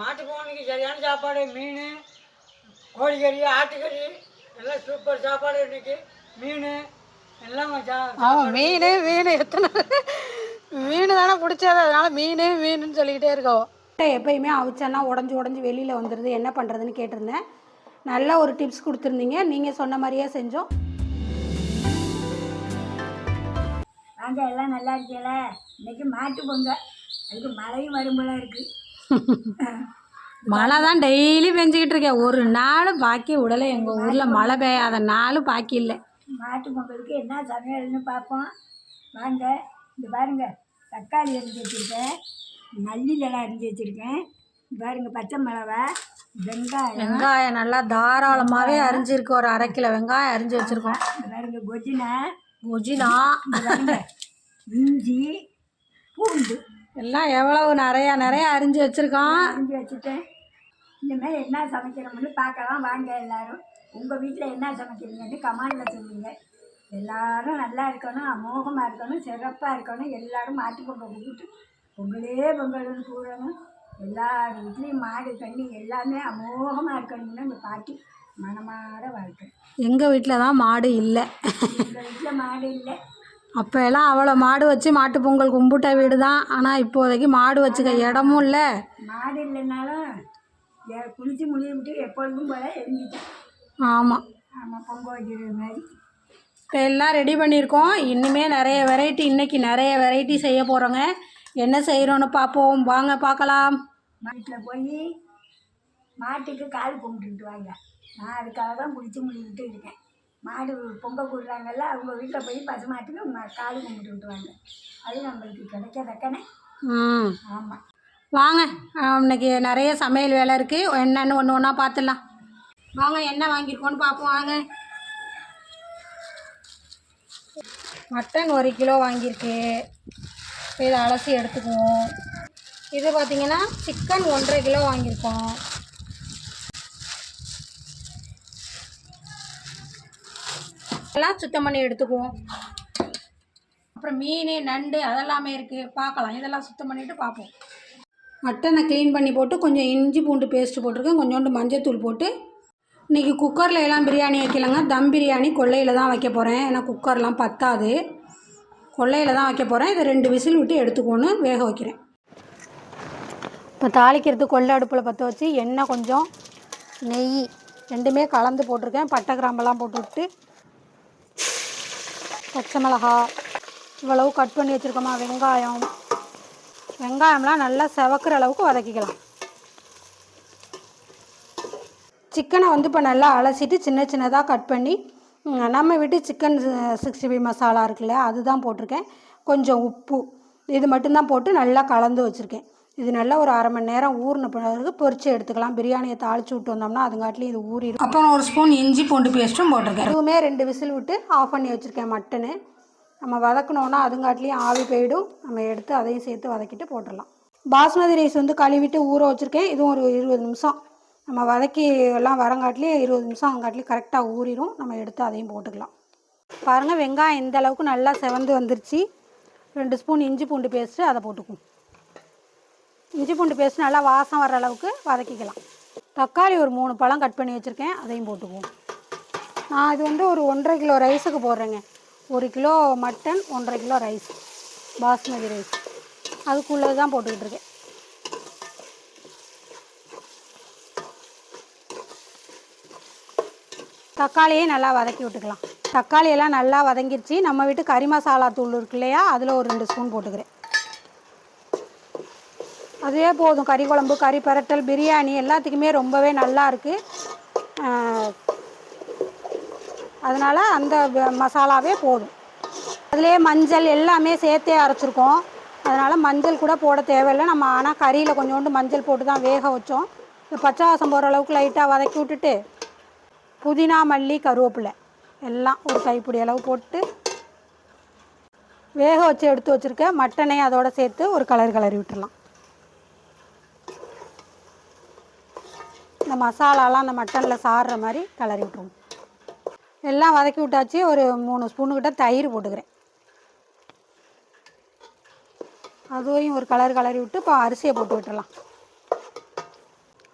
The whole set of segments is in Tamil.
மாட்டு பொங்கலுக்கு சரியான சாப்பாடு மீன் கோழிக்கறி ஆட்டுக்கறி எல்லாம் சூப்பர் சாப்பாடு இன்னைக்கு. மீன் எல்லாம் ஆமாம் மீன் மீன் எத்தனை மீன் தானே பிடிச்சது. அதனால மீன் மீனுன்னு சொல்லிக்கிட்டே இருக்கோம். எப்பயுமே அவிச்சன்னா உடஞ்சி உடஞ்சி வெளியில் வந்துடுது என்ன பண்ணுறதுன்னு கேட்டிருந்தேன். நல்ல ஒரு டிப்ஸ் கொடுத்துருந்தீங்க. நீங்கள் சொன்ன மாதிரியே செஞ்சோம். வாங்க எல்லாம் நல்லா இருக்கீங்களா? இன்னைக்கு மாட்டு பொங்கல். அதுக்கு மழையும் வரும் போல இருக்கு. மழை தான் டெய்லி பெஞ்சிக்கிட்டு இருக்கேன் ஒரு நாள் பாக்கி விடலை. எங்கள் ஊரில் மழை பெய்யாத நாள் பாக்கி இல்லை. மாட்டு பொங்கலுக்கு என்ன சமையல்னு பார்ப்போம். வாங்க இந்த பாருங்க. தக்காளி அரிஞ்சு வச்சுருக்கேன். நல்லிலெல்லாம் அரிஞ்சு வச்சுருக்கேன். பாருங்க பச்சை மிளகா வெங்காயம். வெங்காயம் நல்லா தாராளமாகவே அரிஞ்சிருக்கு. ஒரு அரை கிலோ வெங்காயம் அரிஞ்சு வச்சுருக்கோம். பாருங்க கொஜினா. குஜினா. இஞ்சி பூண்டு. எல்லாம் எவ்வளவு நிறையா நிறையா அரிஞ்சு வச்சுருக்கோம். அரிஞ்சு வச்சுட்டேன். இனிமேல் என்ன சமைக்கிறோம்னு பார்க்கலாம். வாங்க எல்லாரும். உங்கள் வீட்டில் என்ன சமைக்கிறீங்கன்னு கமாண்டில் சொல்லுங்க. எல்லாரும் நல்லா இருக்கணும் அமோகமாக இருக்கணும் சிறப்பாக இருக்கணும். எல்லாரும் மாட்டு பொங்கல் கும்பிட்டு பொங்கலே பொங்கல்னு கூடணும் எல்லார் வீட்லேயும் மாடு கண்ணி எல்லாமே அமோகமாக இருக்கணும்னு அந்த பாட்டி மனமார வாழ்க்கை. எங்கள் வீட்டில் தான் மாடு இல்லை. எங்கள் வீட்டில் மாடு இல்லை. அப்போ எல்லாம் அவ்வளோ மாடு வச்சு மாட்டு பொங்கல் கும்பிட்ட வீடு தான் ஆனால் இப்போதைக்கு மாடு வச்சுக்க இடமும் இல்லை. மாடு இல்லைனாலும் குளிச்சு முடிய விட்டு எப்பொழுதும் போல எழுந்திட்டேன் ஆமாம் ஆமாம் பொங்கல் வைக்கிறது மாதிரி. இப்போ எல்லாம் ரெடி பண்ணியிருக்கோம். இன்னுமே நிறைய வெரைட்டி இன்னைக்கு நிறைய வெரைட்டி செய்ய போகிறோங்க என்ன செய்கிறோன்னு பார்ப்போம். வாங்க பார்க்கலாம். வீட்டில் போய் மாட்டுக்கு கால் கும்பிட்டுட்டு வாங்க. நான் அதுக்காக தான் குளிச்சு முடிக்கிட்டு இருக்கேன். மாடு பொங்கல் கூடுறாங்கல்ல அவங்க வீட்டில் போய் பசு மாட்டுக்கு ம- கால் கும்பிட்டுட்டு வாங்க அது நம்மளுக்கு கிடைக்க தக்கனே ம். ஆமாம் வாங்க இன்னைக்கு நிறைய சமையல் வேலை இருக்குது என்னென்னு ஒன்று ஒன்றா பார்த்துடலாம் வாங்க என்ன வாங்கியிருக்கோன்னு பார்ப்போம் வாங்க. மட்டன் ஒரு கிலோ வாங்கியிருக்கு. இதை அலசி எடுத்துக்குவோம். இது பார்த்திங்கன்னா சிக்கன் ஒன்றரை கிலோ வாங்கியிருக்கோம். எல்லாம் சுத்தம் பண்ணி எடுத்துக்குவோம். அப்புறம் மீன் நண்டு அதெல்லாமே இருக்குது பார்க்கலாம். இதெல்லாம் சுத்தம் பண்ணிவிட்டு பார்ப்போம். மட்டனை க்ளீன் பண்ணி போட்டு கொஞ்சம் இஞ்சி பூண்டு பேஸ்ட்டு போட்டிருக்கேன். கொஞ்சோண்டு மஞ்சத்தூள் போட்டு இன்றைக்கி குக்கரில் எல்லாம் பிரியாணி வைக்கலங்க. தம் பிரியாணி கொல்லையில் தான் வைக்க போகிறேன் ஏன்னா குக்கர்லாம் பத்தாது. கொல்லையில் தான் வைக்க போகிறேன் இதை ரெண்டு விசில் விட்டு எடுத்துக்கோன்னு வேக வைக்கிறேன். இப்போ தாளிக்கிறது கொள்ளை அடுப்பில் பற்ற வச்சு எண்ணெய் கொஞ்சம் நெய் ரெண்டுமே கலந்து போட்டிருக்கேன். பட்டை கிராம்பெல்லாம் போட்டு விட்டு பச்சை மிளகா இவ்வளவு கட் பண்ணி வச்சுருக்கோமா வெங்காயம். வெங்காயம்லாம் நல்லா செவக்கிற அளவுக்கு வதக்கிக்கலாம். சிக்கனை வந்து இப்போ நல்லா அலசிட்டு சின்ன சின்னதாக கட் பண்ணி நம்ம வீட்டு சிக்கன் சிக்ஸ்டி ஃபைவ் மசாலா இருக்குல்ல அதுதான் போட்டிருக்கேன். கொஞ்சம் உப்பு இது மட்டும்தான் போட்டு நல்லா கலந்து வச்சுருக்கேன். இது நல்லா ஒரு அரை மணி நேரம் ஊறின பிறகு பொரிச்சு எடுத்துக்கலாம். பிரியாணியை தாளிச்சு விட்டு வந்தோம்னா அதுங்காட்டிலையும் இது ஊறிடும். அப்புறம் ஒரு ஸ்பூன் இஞ்சி பூண்டு பேஸ்ட்டும் போட்டிருக்கேன். இதுவுமே ரெண்டு விசில் விட்டு ஆஃப் பண்ணி வச்சுருக்கேன் மட்டனு. நம்ம வதக்கணுன்னா அதுங்காட்டிலையும் ஆவி போயிடும். நம்ம எடுத்து அதையும் சேர்த்து வதக்கிட்டு போட்டுடலாம். பாஸ்மதி ரைஸ் வந்து கழுவிட்டு ஊற வச்சுருக்கேன். இதுவும் ஒரு இருபது நிமிஷம். நம்ம வதக்கி எல்லாம் வரங்காட்டிலே இருபது நிமிஷம் அங்காட்டிலே கரெக்டாக ஊறிடும் நம்ம எடுத்து அதையும் போட்டுக்கலாம். பாருங்கள் வெங்காயம் இந்த அளவுக்கு நல்லா செவந்து வந்துருச்சு. ரெண்டு ஸ்பூன் இஞ்சி பூண்டு பேஸ்ட்டு அதை போட்டுக்குவோம். இஞ்சி பூண்டு பேஸ்ட் நல்லா வாசம் வர அளவுக்கு வதக்கிக்கலாம். தக்காளி ஒரு மூணு பழம் கட் பண்ணி வச்சுருக்கேன். அதையும் போட்டுக்குவோம். நான் இது வந்து ஒரு ஒன்றரை கிலோ ரைஸுக்கு போடுறேங்க. ஒரு கிலோ மட்டன் ஒன்றரை கிலோ ரைஸ் பாஸ்மதி ரைஸ். அதுக்குள்ளே தான் போட்டுக்கிட்டு இருக்கேன். தக்காளியை நல்லா வதக்கி விட்டுக்கலாம். தக்காளியெல்லாம் நல்லா வதங்கிருச்சு. நம்ம வீட்டு கறி மசாலா தூள் இருக்கு இல்லையா? அதில் ஒரு ரெண்டு ஸ்பூன் போட்டுக்கிறேன். அதுவே போதும். கறி குழம்பு கறி பரட்டல் பிரியாணி எல்லாத்துக்குமே ரொம்பவே நல்லா இருக்குது அதனால் அந்த மசாலாவே போதும். அதிலே மஞ்சள் எல்லாமே சேர்த்தே அரைச்சிருக்கோம். அதனால் மஞ்சள் கூட போட தேவையில்லை. நம்ம ஆனால் கறியில் கொஞ்சோண்டு மஞ்சள் போட்டு தான் வேக வச்சோம். இந்த பச்சை வாசம் போகிற அளவுக்கு லைட்டாக வதக்கி விட்டுட்டு புதினா மல்லி கருவேப்பிலை எல்லாம் ஒரு கைப்பிடி அளவு போட்டு வேக வச்சு எடுத்து வச்சுருக்க மட்டனை அதோட சேர்த்து ஒரு கலர் கலரி விட்டுடலாம் இந்த மசாலாலாம் அந்த மட்டனில் சாடுற மாதிரி கிளறி விட்ருவோம் எல்லாம் வதக்கி விட்டாச்சு. ஒரு மூணு ஸ்பூனுக்கிட்ட தயிர் போட்டுக்கிறேன். அதையும் ஒரு கலர் கலரி விட்டு இப்போ அரிசியை போட்டு விட்டுடலாம்.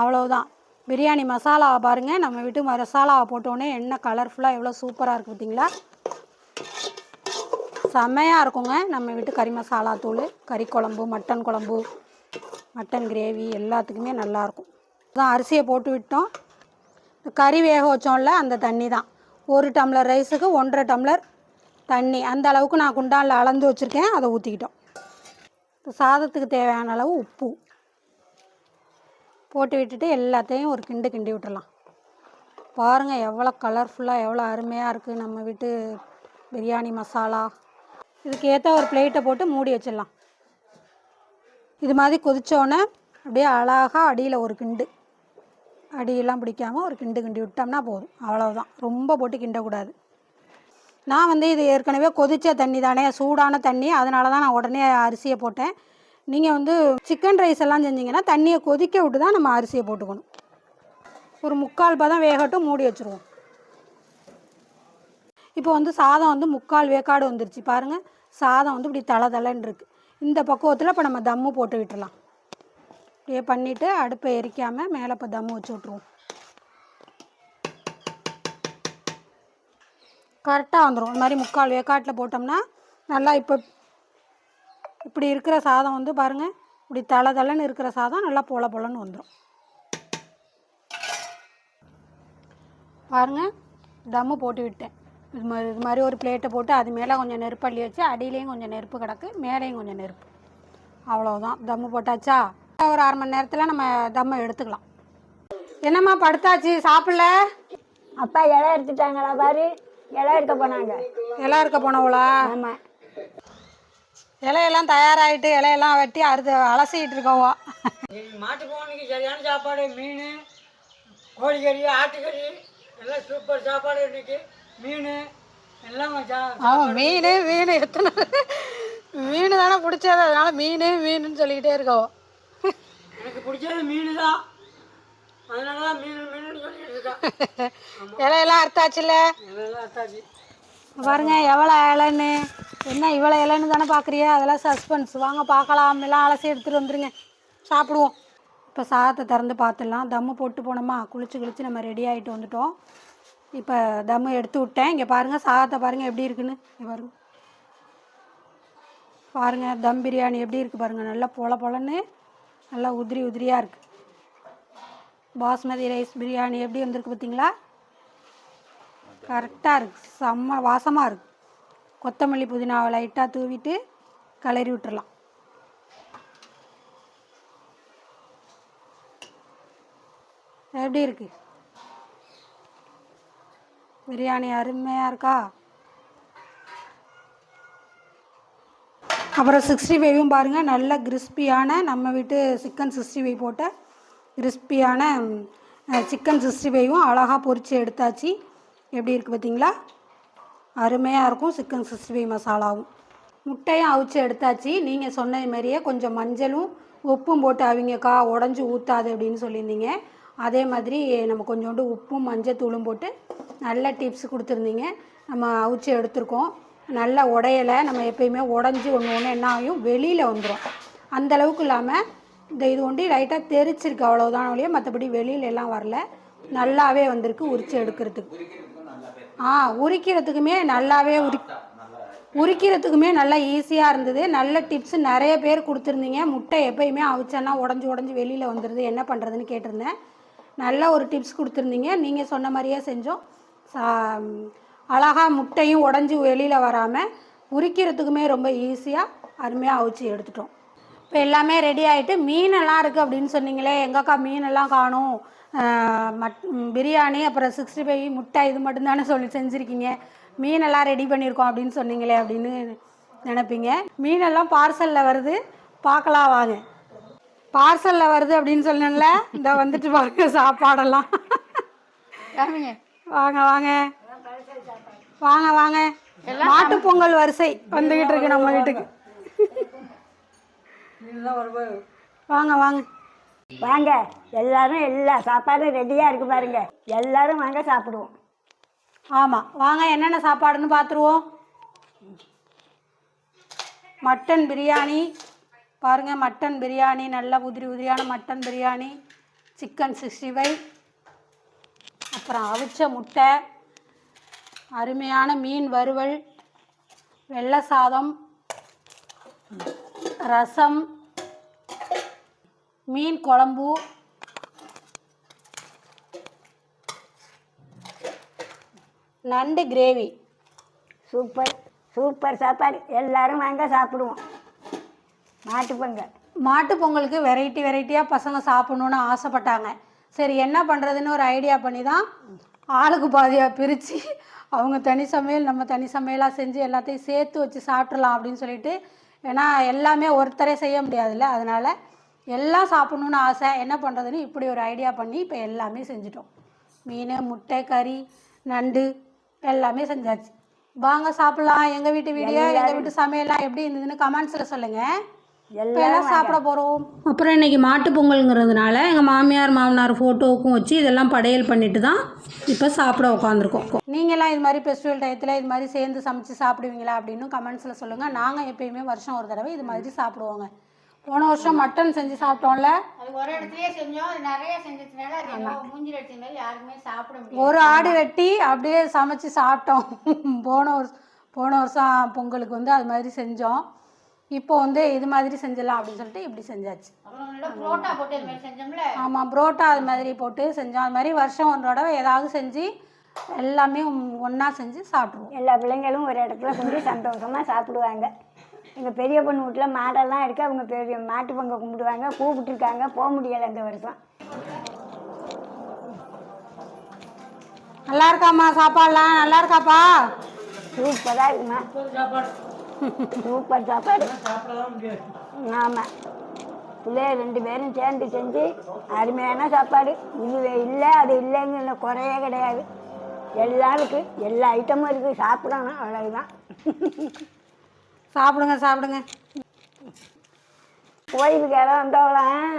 அவ்வளவுதான். பிரியாணி மசாலாவை பாருங்கள் நம்ம வீட்டு மசாலாவை போட்டோன்னே என்ன கலர்ஃபுல்லாக எவ்வளோ சூப்பராக இருக்குது பார்த்தீங்களா? செம்மையாக இருக்குங்க. நம்ம வீட்டு கறி மசாலா தூள் கறி குழம்பு மட்டன் குழம்பு மட்டன் கிரேவி எல்லாத்துக்குமே நல்லாயிருக்கும் தான் அரிசியை போட்டு விட்டோம். இந்த கறி வேக வச்சோம்ல அந்த தண்ணி தான். ஒரு டம்ளர் ரைஸுக்கு ஒன்றரை டம்ளர் தண்ணி. அந்த அளவுக்கு நான் குண்டானில் அளந்து வச்சுருக்கேன். அதை ஊற்றிக்கிட்டோம் சாதத்துக்கு தேவையான அளவு உப்பு. போட்டு விட்டுட்டு எல்லாத்தையும் ஒரு கிண்டு கிண்டி விட்டுடலாம் பாருங்கள் எவ்வளோ கலர்ஃபுல்லாக எவ்வளோ அருமையாக இருக்குது நம்ம வீட்டு பிரியாணி மசாலா. இதுக்கு ஏற்ற ஒரு பிளேட்டை போட்டு மூடி வச்சிடலாம். இது மாதிரி கொதித்தோன்னே அப்படியே அழகாக அடியில் ஒரு கிண்டு. அடியெல்லாம் பிடிக்காம ஒரு கிண்டு கிண்டி விட்டோம்னா போதும். அவ்வளோதான் ரொம்ப போட்டு கிண்டக்கூடாது. நான் வந்து இது ஏற்கனவே கொதிச்ச தண்ணி தானே சூடான தண்ணி அதனால தான் நான் உடனே அரிசியை போட்டேன். நீங்கள் வந்து சிக்கன் ரைஸ் எல்லாம் செஞ்சீங்கன்னா தண்ணியை கொதிக்க விட்டு தான் நம்ம அரிசியை போட்டுக்கணும். ஒரு முக்கால் பதம் வேகட்டும் மூடி வச்சுருவோம். இப்போ வந்து சாதம் வந்து முக்கால் வேக்காடு வந்துருச்சு. பாருங்கள் சாதம் வந்து இப்படி தலை தலைன்னு இருக்குது இந்த பக்குவத்தில் இப்போ நம்ம தம்மு போட்டு விட்டுலாம் இப்படியே பண்ணிவிட்டு அடுப்பை எரிக்காமல் மேலே இப்போ தம்மு வச்சு விட்ருவோம் கரெக்டாக வந்துடும் இந்த மாதிரி முக்கால் வேக்காட்டில் போட்டோம்னா நல்லா இப்போ இப்படி இருக்கிற சாதம் வந்து பாருங்கள் இப்படி தலை தலைன்னு இருக்கிற சாதம் நல்லா பொல பொலன்னு வந்துடும் பாருங்கள் தம்மு போட்டு விட்டேன். இது மாதிரி இது மாதிரி ஒரு பிளேட்டை போட்டு அது மேலே கொஞ்சம் நெருப்பள்ளி வச்சு அடியிலையும் கொஞ்சம் நெருப்பு கிடக்கு மேலேயும் கொஞ்சம் நெருப்பு. அவ்வளோதான் தம்மு போட்டாச்சா? ஒரு அரை மணி நேரத்தில் நம்ம தம்மை எடுத்துக்கலாம். என்னம்மா படுத்தாச்சு? சாப்பிடல? அப்பா இலை எடுத்துட்டாங்களா பாரு. இலை எடுக்க போனாங்க. இலை இருக்க போனவளா? ஆமாம் இலையெல்லாம் தயாராகிட்டு இலையெல்லாம் வெட்டி அறுத்து அலசிக்கிட்டு இருக்கவோ இன்னைக்கு மாட்டு போனுக்கு சரியான சாப்பாடு மீன் கோழிக்கறி ஆட்டுக்கறி எல்லாம் சூப்பர் சாப்பாடு இன்னைக்கு. மீன் எல்லாம் மீன் மீன் எத்தனை மீன் தானே பிடிச்சது. அதனால மீன் மீனுன்னு சொல்லிக்கிட்டே இருக்கவோ எனக்கு பிடிச்சது மீன் தான் அதனால தான் மீன் மீன் சொல்லிட்டு இருக்கேன் இலையெல்லாம் அறுத்தாச்சுல்ல? எல்லாம் அத்தாச்சி பாருங்க எவ்வளோ இலைன்னு. என்ன இவ்வளோ இலைன்னு தானே பார்க்குறியா அதெல்லாம் சஸ்பென்ஸ். வாங்க பார்க்கலாம். எல்லாம் அலசி எடுத்துகிட்டு வந்துருங்க. சாப்பிடுவோம். இப்போ சாதத்தை திறந்து பார்த்துடலாம். தம்மு போட்டு போனோமா? குளிச்சு குளிச்சு நம்ம ரெடி ஆகிட்டு வந்துட்டோம். இப்போ தம்மு எடுத்து விட்டேன். இங்கே பாருங்கள் சாதத்தை பாருங்கள் எப்படி இருக்குன்னு. இங்க பாருங்க. பாருங்கள் தம் பிரியாணி எப்படி இருக்குது பாருங்கள் நல்லா பொல பொலன்னு நல்லா உதிரி உதிரியாக இருக்குது பாஸ்மதி ரைஸ் பிரியாணி எப்படி வந்திருக்கு பார்த்தீங்களா? கரெக்டாக இருக்குது செம்ம வாசமாக இருக்குது கொத்தமல்லி புதினாவை லைட்டாக தூவிட்டு கிளறி விட்டுறலாம். எப்படி இருக்குது பிரியாணி அருமையாக இருக்கா? அப்புறம் சிக்ஸ்டி ஃபைவும் பாருங்கள் நல்ல கிறிஸ்பியான நம்ம வீட்டு சிக்கன் சிக்ஸ்டி ஃபைவ் போட்ட கிறிஸ்பியான சிக்கன் சிக்ஸ்டி ஃபைவும் அழகாக பொறிச்சு எடுத்தாச்சு. எப்படி இருக்குது பார்த்தீங்களா அருமையாக இருக்கும் சிக்கன் சிக்ஸ்டி ஃபைவ் மசாலாவும். முட்டையும் அவிச்சு எடுத்தாச்சு. நீங்கள் சொன்னது மாதிரியே கொஞ்சம் மஞ்சளும் உப்பும் போட்டு அவங்கக்கா உடஞ்சி ஊற்றாது அப்படின்னு சொல்லியிருந்தீங்க. அதே மாதிரி நம்ம கொஞ்சோண்டு உப்பும் மஞ்சள் தூளும் போட்டு நல்ல டிப்ஸ் கொடுத்துருந்தீங்க. நம்ம அவிச்சு எடுத்திருக்கோம். நல்லா உடையலை நம்ம எப்பயுமே உடஞ்சி ஒன்று ஒன்று என்ன ஆகும் வெளியில் வந்துடும் அந்த அளவுக்கு இல்லாமல் இந்த இது ஒண்டி லைட்டாக தெரிச்சிருக்கு அவ்வளோதான் ஒழிய மற்றபடி வெளியில எல்லாம் வரல. நல்லாவே வந்திருக்கு உரிச்சு எடுக்கிறதுக்கு. ஆ உரிக்கிறதுக்குமே நல்லாவே உரி உரிக்கிறதுக்குமே நல்லா ஈஸியாக இருந்தது. நல்ல டிப்ஸ் நிறைய பேர் கொடுத்துருந்தீங்க. முட்டை எப்பயுமே அவிச்சோன்னா உடஞ்சி உடஞ்சி வெளியில் வந்துடுது என்ன பண்ணுறதுன்னு கேட்டிருந்தேன். நல்ல ஒரு டிப்ஸ் கொடுத்துருந்தீங்க. நீங்கள் சொன்ன மாதிரியே செஞ்சோம். சா- அழகாக முட்டையும் உடஞ்சி வெளியில் வராமல் உரிக்கிறதுக்குமே ரொம்ப ஈஸியாக அருமையாக அவிச்சு எடுத்துட்டோம். இப்போ எல்லாமே ரெடி ஆகிட்டு மீனெல்லாம் இருக்குது அப்படின்னு சொன்னீங்களே எங்கக்கா மீனெல்லாம் காணும்? மட் பிரியாணி அப்புறம் சிக்ஸ்டி ஃபைவ் முட்டை இது மட்டும்தானே சொல்லி செஞ்சுருக்கீங்க. மீனெல்லாம் ரெடி பண்ணியிருக்கோம் அப்படின்னு சொன்னீங்களே அப்படின்னு நினைப்பீங்க. மீனெல்லாம் பார்சலில் வருது. பார்க்கலாம் வாங்க. பார்சலில் வருது அப்படின்னு சொன்னேன்ல. இந்த வந்துட்டு பாருங்க சாப்பாடெல்லாம். வாங்க வாங்க. வாங்க வாங்க. மாட்டு பொங்கல் வரிசை வந்துகிட்டு இருக்கு நம்ம வீட்டுக்கு. வாங்க வாங்க. வாங்க எல்லாரும் எல்லா சாப்பாடும் ரெடியாக இருக்கு பாருங்க. எல்லாரும் வாங்க சாப்பிடுவோம். ஆமாம் வாங்க என்னென்ன சாப்பாடுன்னு பார்த்துருவோம் மட்டன் பிரியாணி. பாருங்கள் மட்டன் பிரியாணி நல்ல உதிரி உதிரியான mutton biryani chicken sixty five. அப்புறம் அவிச்ச முட்டை. அருமையான மீன் வறுவல் வெள்ளை சாதம் ரசம் மீன் குழம்பு நண்டு கிரேவி. சூப்பர் சூப்பர் சாப்பாடு. எல்லாரும் வாங்க சாப்பிடுவோம். மாட்டு பொங்கல். மாட்டு பொங்கலுக்கு வெரைட்டி வெரைட்டியாக பசங்க சாப்பிடணுன்னு ஆசைப்பட்டாங்க. சரி என்ன பண்ணுறதுன்னு ஒரு ஐடியா பண்ணி தான் ஆளுக்கு பாதியாக பிரித்து அவங்க தனி சமையல் நம்ம தனி சமையலாக செஞ்சு எல்லாத்தையும் சேர்த்து வச்சு சாப்பிட்றலாம் அப்படின்னு சொல்லிட்டு ஏன்னா எல்லாமே ஒருத்தரே செய்ய முடியாதுல்ல. அதனால் எல்லாம் சாப்பிடணுன்னு ஆசை. என்ன பண்ணுறதுன்னு இப்படி ஒரு ஐடியா பண்ணி இப்போ எல்லாமே செஞ்சுட்டோம். மீன் முட்டை கறி நண்டு எல்லாமே செஞ்சாச்சு. வாங்க சாப்பிட்லாம். எங்கள் வீட்டு வீடியோ எங்கள் வீட்டு சமையல்லாம் எப்படி இருந்ததுன்னு கமெண்ட்ஸில் சொல்லுங்கள் எல்லாம் சாப்பிட போகிறோம் அப்புறம் இன்னைக்கு மாட்டு பொங்கலுங்கிறதுனால எங்கள் மாமியார் மாமனார் ஃபோட்டோவுக்கும் வச்சு இதெல்லாம் படையல் பண்ணிட்டு தான் இப்போ சாப்பிட உட்காந்துருக்கோம் நீங்களாம் இது மாதிரி ஃபெஸ்டிவல் டயத்தில் இது மாதிரி சேர்ந்து சமைச்சு சாப்பிடுவீங்களா அப்படின்னு கமெண்ட்ஸில் சொல்லுங்கள் நாங்கள் எப்பயுமே வருஷம் ஒரு தடவை இது மாதிரி சாப்பிடுவோங்க. போன வருஷம் மட்டன் செஞ்சு சாப்பிட்டோம்ல? அது ஒரு இடத்துலயே செஞ்சோம். நிறைய செஞ்சதுனால யாருமே சாப்பிட முடியாது ஒரு ஆடு வெட்டி அப்படியே சமைச்சு சாப்பிட்டோம். போன வருஷம் போன வருஷம் பொங்கலுக்கு வந்து அது மாதிரி செஞ்சோம். இப்போ வந்து இது மாதிரி செஞ்சிடலாம் அப்படின்னு சொல்லிட்டு இப்படி செஞ்சாச்சு. அப்புறம் நல்லா புரோட்டா போட்டு இது மாதிரி செஞ்சோம்ல? ஆமாம் புரோட்டா அது மாதிரி போட்டு செஞ்சோம். அது மாதிரி வருஷம் ஒரு தடவை ஏதாவது செஞ்சு எல்லாமே ஒன்றா செஞ்சு சாப்பிட்ருவோம் எல்லா பிள்ளைங்களும் ஒரு இடத்துல கொண்டு சந்தோஷமாக சாப்பிடுவாங்க. எங்கள் பெரிய பொண்ணு வீட்டில் மாடெல்லாம் இருக்குது அவங்க பெரிய மாட்டு பொங்கல் கும்பிடுவாங்க. கூப்பிட்டுருக்காங்க. போக முடியலை இந்த வருஷம். நல்லா இருக்காம்மா சாப்பாடலாம். நல்லா இருக்காப்பா? சூப்பராக இருக்குமா? சாப்பாடு. சூப்பர் சாப்பாடு. ஆமாம் பிள்ளைய ரெண்டு பேரும் சேர்ந்து செஞ்சு அருமையான சாப்பாடு. இது இல்லை அது இல்லைங்கிற குறையே கிடையாது. எல்லாம் இருக்குது எல்லா ஐட்டமும் இருக்குது சாப்பிடணும் அவ்வளவுதான். சாப்பிடுங்க சாப்பிடுங்க. கோயிலுக்கு யாரும் வந்தவங்களாம்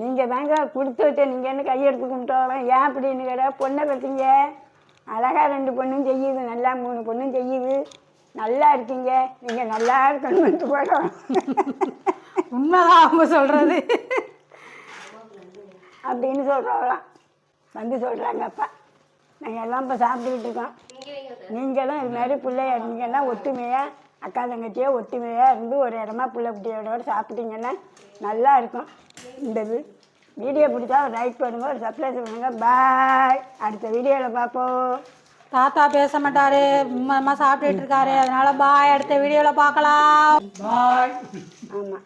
நீங்கள் தாங்க கொடுத்து வச்ச நீங்கள் என்ன கையெடுத்து கும்பிட்டவங்களாம் ஏன் அப்படின்னு கேட்டால் பொண்ணை பற்றிங்க அழகாக ரெண்டு பொண்ணும் செய்யுது நல்லா மூணு பொண்ணும் செய்யுது. நல்லா இருக்கீங்க. நீங்கள் நல்லா இருக்கணும்னு போகிறோம் உண்மைதான் அவங்க சொல்கிறது அப்படின்னு சொல்கிறவங்களாம் வந்து சொல்கிறாங்க அப்பா. நாங்கள் எல்லாம் இப்போ சாப்பிட்டுக்கிட்டு இருக்கோம். நீங்களும் இது மாதிரி பிள்ளைய இருந்தீங்கன்னா ஒத்துமையாக அக்கா தங்கச்சியோ ஒத்துமையாக இருந்து ஒரு இடமா பிள்ளை குட்டியோட சாப்பிட்டீங்கன்னா நல்லா இருக்கும். இந்த இது வீடியோ பிடிச்சா ஒரு லைக் பண்ணுங்க ஒரு சப்ஸ்கிரைப் பண்ணுங்க. பாய் அடுத்த வீடியோவில் பார்ப்போம். தாத்தா பேச மாட்டாரு அம்மா சாப்பிட்டுட்டு இருக்காரு. அதனால பாய் அடுத்த வீடியோவில் பார்க்கலாம். பாய் ஆமாம்